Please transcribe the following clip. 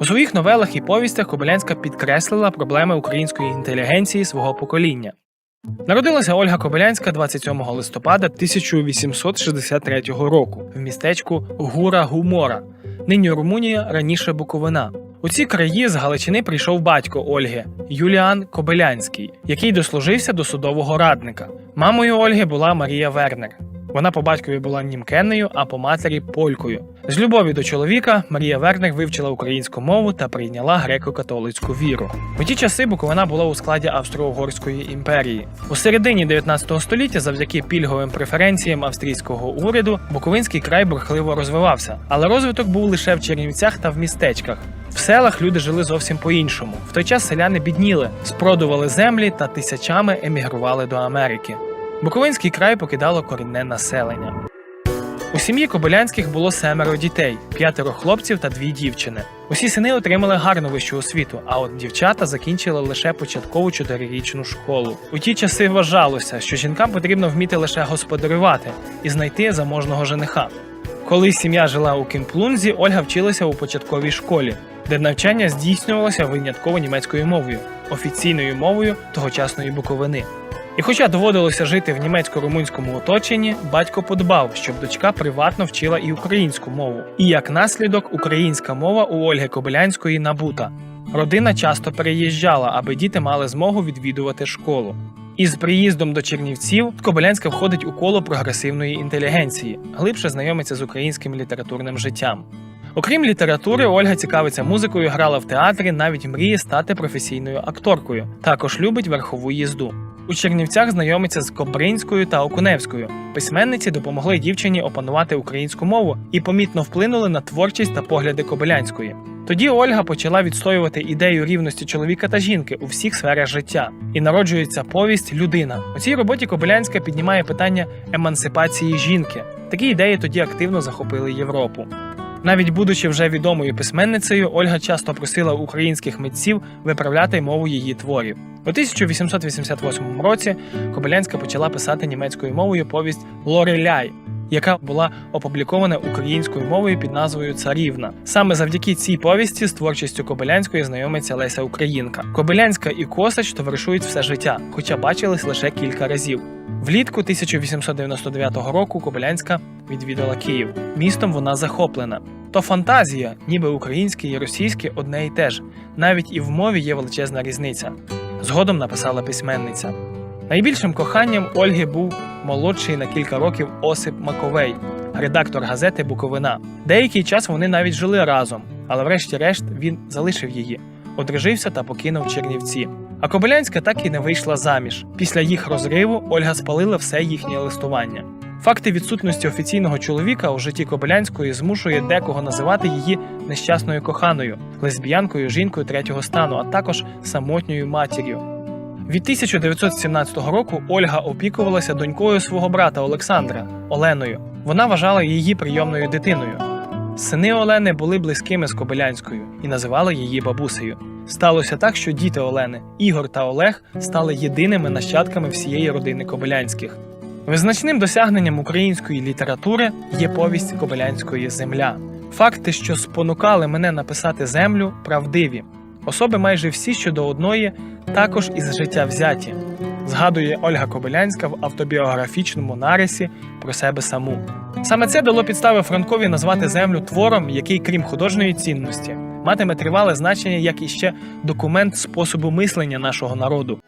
У своїх новелах і повістях Кобилянська підкреслила проблеми української інтелігенції свого покоління. Народилася Ольга Кобилянська 27 листопада 1863 року в містечку Гура Гумора, нині Румунія, раніше Буковина. У ці краї з Галичини прийшов батько Ольги Юліан Кобилянський, який дослужився до судового радника. Мамою Ольги була Марія Вернер. Вона по батькові була німкенною, а по матері полькою. З любові до чоловіка Марія Вернер вивчила українську мову та прийняла греко-католицьку віру. У ті часи Буковина була у складі Австро-Угорської імперії. У середині 19 століття, завдяки пільговим преференціям австрійського уряду, Буковинський край бурхливо розвивався, але розвиток був лише в Чернівцях та в містечках. В селах люди жили зовсім по-іншому. В той час селяни бідніли, спродували землі та тисячами емігрували до Америки. Буковинський край покидало корінне населення. У сім'ї Кобилянських було семеро дітей, п'ятеро хлопців та дві дівчини. Усі сини отримали гарну вищу освіту, а от дівчата закінчили лише початкову чотирирічну школу. У ті часи вважалося, що жінкам потрібно вміти лише господарювати і знайти заможного жениха. Коли сім'я жила у Кімплунзі, Ольга вчилася у початковій школі, де навчання здійснювалося винятково німецькою мовою, офіційною мовою тогочасної Буковини. І хоча доводилося жити в німецько-румунському оточенні, батько подбав, щоб дочка приватно вчила і українську мову. І як наслідок, українська мова у Ольги Кобилянської набута. Родина часто переїжджала, аби діти мали змогу відвідувати школу. Із приїздом до Чернівців Кобилянська входить у коло прогресивної інтелігенції, глибше знайомиться з українським літературним життям. Окрім літератури, Ольга цікавиться музикою, грала в театрі, навіть мріє стати професійною акторкою. Також любить верхову їзду. У Чернівцях знайомиться з Кобринською та Окуневською. Письменниці допомогли дівчині опанувати українську мову і помітно вплинули на творчість та погляди Кобилянської. Тоді Ольга почала відстоювати ідею рівності чоловіка та жінки у всіх сферах життя, і народжується повість Людина. У цій роботі Кобилянська піднімає питання емансипації жінки. Такі ідеї тоді активно захопили Європу. Навіть будучи вже відомою письменницею, Ольга часто просила українських митців виправляти мову її творів. У 1888 році Кобилянська почала писати німецькою мовою повість Лореляй, яка була опублікована українською мовою під назвою Царівна. Саме завдяки цій повісті з творчістю Кобилянської знайомиться Леся Українка. Кобилянська і Косач товаришують все життя, хоча бачились лише кілька разів. Влітку 1899 року Кобилянська відвідала Київ. Містом вона захоплена. То фантазія, ніби українське і російське одне і те ж. Навіть і в мові є величезна різниця. Згодом написала письменниця. Найбільшим коханням Ольги був молодший на кілька років Осип Маковей, редактор газети Буковина. Деякий час вони навіть жили разом, але врешті-решт він залишив її, одружився та покинув Чернівці. А Кобилянська так і не вийшла заміж. Після їх розриву Ольга спалила все їхнє листування. Факти відсутності офіційного чоловіка у житті Кобилянської змушує декого називати її нещасною коханою, лесбіянкою, жінкою третього стану, а також самотньою матір'ю. Від 1917 року Ольга опікувалася донькою свого брата Олександра Оленою. Вона вважала її прийомною дитиною. Сини Олени були близькими з Кобилянською і називали її бабусею. Сталося так, що діти Олени, Ігор та Олег, стали єдиними нащадками всієї родини Кобилянських. Визначним досягненням української літератури є повість Кобилянської Земля. Факти, що спонукали мене написати землю, правдиві. Особи майже всі щодо одної, також із життя взяті. Згадує Ольга Кобилянська в автобіографічному нарисі про себе саму. Саме це дало підстави Франкові назвати землю твором, який, крім художньої цінності, матиме тривале значення як іще документ способу мислення нашого народу.